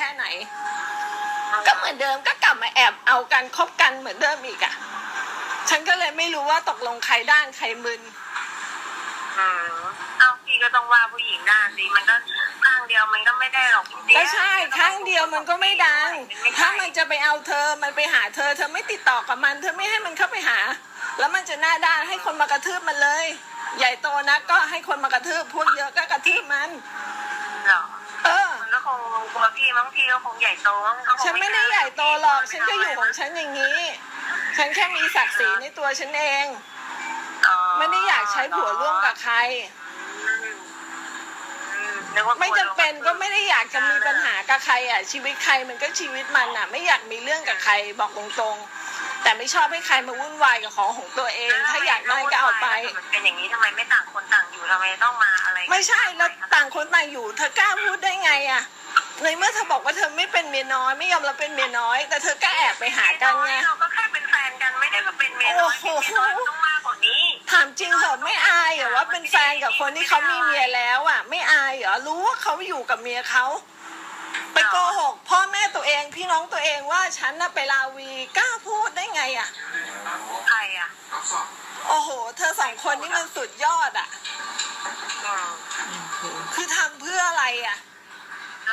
ค่ไหน ก็เหมือนเดิมก็กลับมาแอบเอากันคบกันเหมือนเดิมอีกอะฉันก็เลยไม่รู้ว่าตกลงใครด้านใครมึนอืมเอาพี่ก็ต้องว่าผู้หญิงด้านสิมันก็ข้างเดียวมันก็ไม่ได้หรอกพี่ก็ใช่ครั้งเดียวมันก็ไม่ดัง ถ้ามันจะไปเอาเธอมันไปหาเธอ เธอไม่ติดต่อกับมัน เธอไม่ให้มันเข้าไปหา แล้วมันจะหน้าด้านให้คนมากระทืบมันเลย ใหญ่โตนะก็ให้คนมากระทืบพวกเยอะก็กระทืบมันเหรอเออมันก็ค งกลัวพี่มั้งพี่ก็คงใหญ่โตมั้งก็คงฉันไม่ได้ใหญ่โตหรอกฉันก็อยู่ของฉันอย่างนี้ ฉันแค่มีศักดิ์ศรีในตัวฉันเอง อ๋อไม่ได้อยากใช้ผัวร่วมกับใคร อืมอืมนึกว่ากลัวไม่จำเป็นก็ไม่ได้อยากจะมีปัญหากับใครอะชีวิตใครมันก็ชีวิตมันอะ ไม่อยากมีเรื่องกับใครบอกตรงๆ แต่ไม่ชอบให้ใครมาวุ่นวายกับของของตัวเอง ถ้าอยากได้ก็เอาไป มันเป็นอย่างนี้ทำไมไม่ต่างคนต่างอยู่ทำไมต้องมาอะไรไม่ใช่แล้วต่างคนต่างอยู่เธอกล้าพูดได้ไงอะ ในเมื่อเธอบอกว่าเธอไม่เป็นเมียน้อยไม่ยอมรับเป็นเมียน้อย แต่เธอก็แอบไปหากันไงเราก็แค่เป็นแฟนกันไม่ได้มาเป็นเมียน้อยโอ้โหเมียน้อยมันต้องมากกว่านี้ถามจริงเหรอไม่อายเหรอว่าเป็นแฟนกับคนที่เขามีเมียแล้วอะ ไม่อายเหรอรู้ว่าเขาอยู่กับเมียเขาไปโกหกพ่อแม่ตัวเองพี่น้องตัวเองว่าฉันน่ะไปลาวีกล้าพูดได้ไงอะใครอะโอ้โห เธอสองคนนี่มันสุดยอดอะอืมคือทำเพื่ออะไรอะ